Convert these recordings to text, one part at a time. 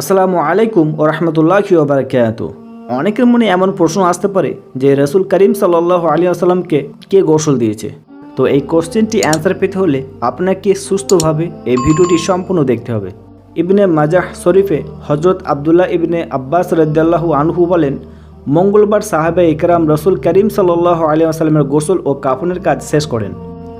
আসসালামু আলাইকুম ও রহমতুল্লাহি ওবরাকাত অনেকের মনে এমন প্রশ্ন আসতে পারে যে রসুল করিম সাল্লাহ আলী আসাল্লামকে কে গোসল দিয়েছে? তো এই কোশ্চেনটি অ্যান্সার পেতে হলে আপনাকে সুস্থভাবে এই ভিডিওটি সম্পূর্ণ দেখতে হবে। ইবনে মাজাহ শরীফে হজরত আবদুল্লাহ ইবনে আব্বাস রদ্দাল্লাহু আনহু বলেন, মঙ্গলবার সাহাবে ইকরাম রসুল করিম সাল্লাহ আলী আসাল্লামের গোসল ও কাফনের কাজ শেষ করেন।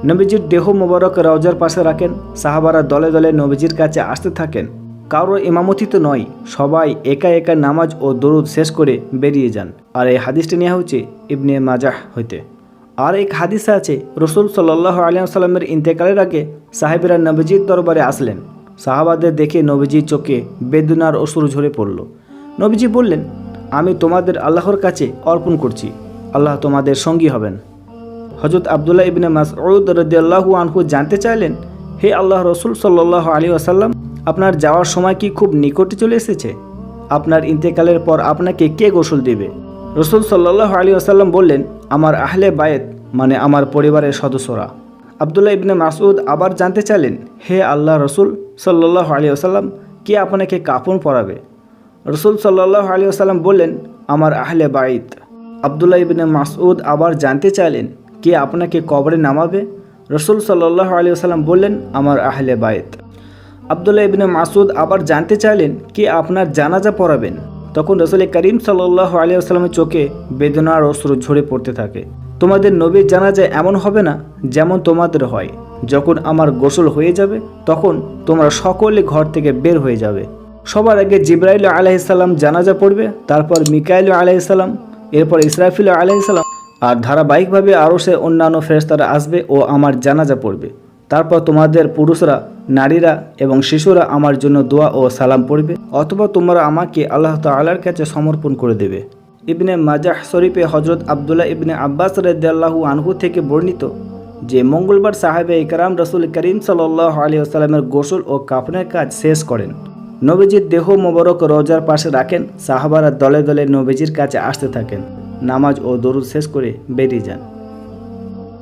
নবীজির দেহ মোবারক রওজার পাশে রাখেন। সাহাবারা দলে দলে নবীজির কাছে আসতে থাকেন। কারও ইমামতিতে নয়, সবাই একা একা নামাজ ও দরুদ শেষ করে বেরিয়ে যান। আর এই হাদিসটি নেওয়া হচ্ছে ইবনে মাজাহ হইতে। আর এক হাদিসে আছে, রসুল সাল্লাহ আলিয়াল্লামের ইন্তেকালের আগে সাহেবেরা নবীজির দরবারে আসলেন। সাহাবাদের দেখে নবীজির চোখে বেদনার অসুর ঝরে পড়ল। নবীজি বললেন, আমি তোমাদের আল্লাহর কাছে অর্পণ করছি। আল্লাহ তোমাদের সঙ্গী হবেন। হজরত আবদুল্লাহ ইবিনে মাসউদ রদিয়াল্লাহু আনহু জানতে চাইলেন, হে আল্লাহ রসুল সাল্লাহ আলী আসাল্লাম আপনার যাওয়ার সময় কি খুব নিকটে চলে এসেছে? আপনার ইন্তেকালের পর আপনাকে কে গোসল দেবে? রসুল সাল্লাহ আলী আসাল্লাম বললেন, আমার আহলে বায়েত মানে আমার পরিবারের সদস্যরা। আবদুল্লাহ ইবনে মাসুদ আবার জানতে চাইলেন, হে আল্লাহ রসুল সাল্লাহ আলী আসাল্লাম কে আপনাকে কাপড় পরাবে? রসুল সাল্লাহ আলী আসাল্লাম বললেন, আমার আহলে বাইত। আবদুল্লাহ ইবনে মাসউদ আবার জানতে চাইলেন, কে আপনাকে কবরে নামাবে? রসুল সাল্লাহ আলী আসাল্লাম বললেন, আমার আহলে বায়েত আবদুল্লাহ ইবনে মাসুদ আবার জানতে চাইলেন কে আপনার জানাজা পড়াবেন। তখন রসুল করিম সাল্লাহ আলী আসসালামের চোখে বেদনার অস্ত্র ঝরে পড়তে থাকে। তোমাদের নবীর জানাজা এমন হবে না যেমন তোমাদের হয়। যখন আমার গোসল হয়ে যাবে, তখন তোমরা সকলে ঘর থেকে বের হয়ে যাবে। সবার আগে জিব্রাইল আলাইসাল্লাম জানাজা পড়বে, তারপর মিকাইল আলাইসাল্লাম এরপর ইসরাফিল আলাইসাল্লাম আর ধারাবাহিকভাবে আরও সে অন্যান্য ফেরস্তারা আসবে ও আমার জানাজা পড়বে। তারপর তোমাদের পুরুষরা, নারীরা এবং শিশুরা আমার জন্য দোয়া ও সালাম পড়বে, অথবা তোমরা আমাকে আল্লাহ তাল্লার কাছে সমর্পণ করে দেবে। ইবনে মাজাহ শরীফে হজরত আবদুল্লাহ ইবনে আব্বাস রদাল্লাহু আনহু থেকে বর্ণিত যে মঙ্গলবার সাহেবে ইকরাম রসুল করিম সাল্লাহ আলী আসসালামের গোসল ও কাফনের কাজ শেষ করেন। নবীজির দেহ মোবারক রোজার পাশে রাখেন, সাহাবারা দলে দলে নবীজির কাছে আসতে থাকেন, নামাজ ও দরুদ শেষ করে বেরিয়ে যান।